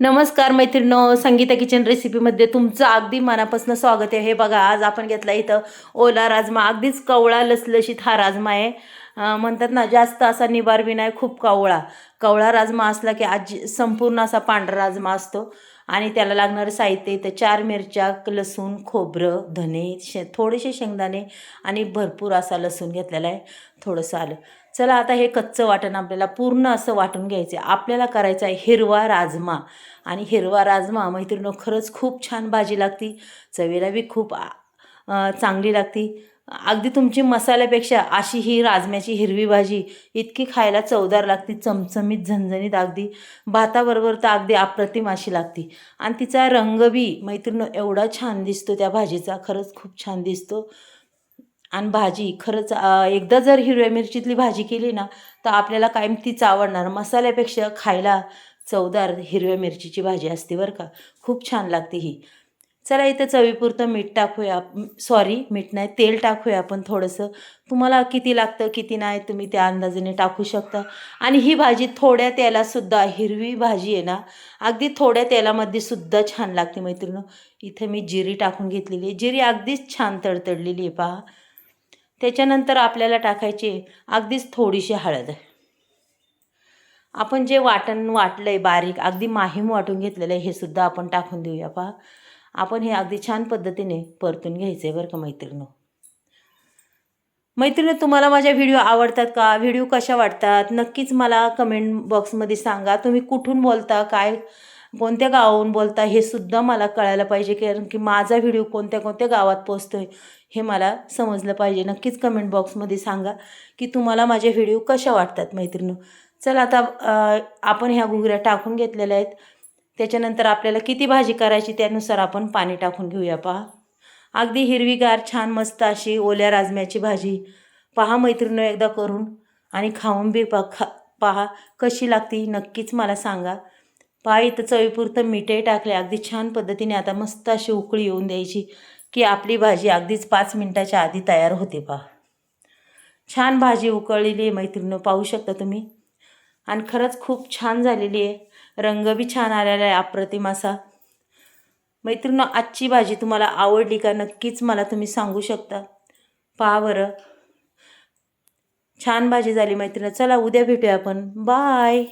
नमस्कार मैत्रिणो संगीता किचन रेसिपीमध्ये तुमचं अगदी मनापासून स्वागत आहे. हे बघा आज आपण घेतला इथं ओला राजमा. अगदीच कवळा लसलशीत हा राजमा आहे. म्हणतात ना जास्त असा निबार विनाय नाही खूप कवळा. कवळा राजमा असला की आजी संपूर्ण असा पांढरा राजमा असतो. आणि त्याला लागणारं साहित्य इथं चार मिरच्या लसूण खोबरं धने शे थोडेसे शेंगदाणे आणि भरपूर असा लसूण घेतलेला आहे. थोडंसं आलं. चला आता हे कच्चं वाटण आपल्याला पूर्ण असं वाटून घ्यायचं आहे आपल्याला करायचं आहे हिरवा राजमा. आणि हिरवा राजमा मैत्रिणं खरंच खूप छान भाजी लागती. चवीला बी खूप चांगली लागती. अगदी तुमची मसाल्यापेक्षा अशी ही राजम्याची हिरवी भाजी इतकी खायला चवदार लागती चमचमीत झणझणीत अगदी. भाताबरोबर तर अगदी अप्रतिम अशी लागती. आणि तिचा रंग बी मैत्रिणी एवढा छान दिसतो त्या भाजीचा खरंच खूप छान दिसतो. आणि भाजी खरंच एकदा जर हिरव्या मिरचीतली भाजी केली ना तर आपल्याला कायम तीच आवडणार. मसाल्यापेक्षा खायला चवदार हिरव्या मिरचीची भाजी असते बरं का. खूप छान लागते ही. चला इथं चवीपुरतं मीठ टाकूया. सॉरी मीठ नाही तेल टाकूया आपण थोडंसं. तुम्हाला किती लागतं किती नाही तुम्ही त्या अंदाजाने टाकू शकता. आणि ही भाजी थोड्या तेलातसुद्धा हिरवी भाजी आहे ना अगदी थोड्या तेलामध्ये सुद्धा छान लागते मैत्रिणी इथं मी जिरी टाकून घेतलेली आहे. जिरी अगदीच छान तडतडलेली आहे पहा. त्याच्यानंतर आपल्याला टाकायची अगदीच थोडीशी हळद. आपण जे वाटण वाटलं आहे बारीक अगदी माहीम वाटून घेतलेलं आहे हे सुद्धा आपण टाकून देऊया पहा. आपण हे अगदी छान पद्धतीने परतून घ्यायचं आहे बरं का मैत्रिणी मैत्रिणी तुम्हाला माझ्या व्हिडिओ आवडतात का? व्हिडिओ कशा वाटतात? नक्कीच मला कमेंट बॉक्समध्ये सांगा. तुम्ही कुठून बोलता? काय कोणत्या गावाहून बोलता? हे सुद्धा मला कळायला पाहिजे कारण की माझा व्हिडिओ कोणत्या कोणत्या गावात पोचतो आहे हे मला समजलं पाहिजे. नक्कीच कमेंट बॉक्समध्ये सांगा की तुम्हाला माझे व्हिडिओ कशा वाटतात मैत्रिणी चला आता आपण ह्या घुगऱ्या टाकून घेतलेल्या आहेत. त्याच्यानंतर आपल्याला किती भाजी करायची त्यानुसार आपण पाणी टाकून घेऊया पहा. अगदी हिरवीगार छान मस्त अशी ओल्या राजम्याची भाजी पहा मैत्रिणी एकदा करून आणि खाऊन बी पा खा पहा कशी लागती नक्कीच मला सांगा. पहा इथं चवीपुरतं मीठही टाकले अगदी छान पद्धतीने आता मस्त अशी उकळी येऊन द्यायची की आपली भाजी अगदीच पाच मिनटाच्या आधी तयार होते पहा. छान भाजी उकळलेली आहे मैत्रिणी पाहू शकता तुम्ही. आणि खरंच खूप छान झालेली आहे. रंग बी छान आलेला आहे अप्रतिम असा. मैत्रिणी आजची भाजी तुम्हाला आवडली का नक्कीच मला तुम्ही सांगू शकता. पहा बरं. छान भाजी झाली मैत्रिणी चला उद्या भेटूया आपण. बाय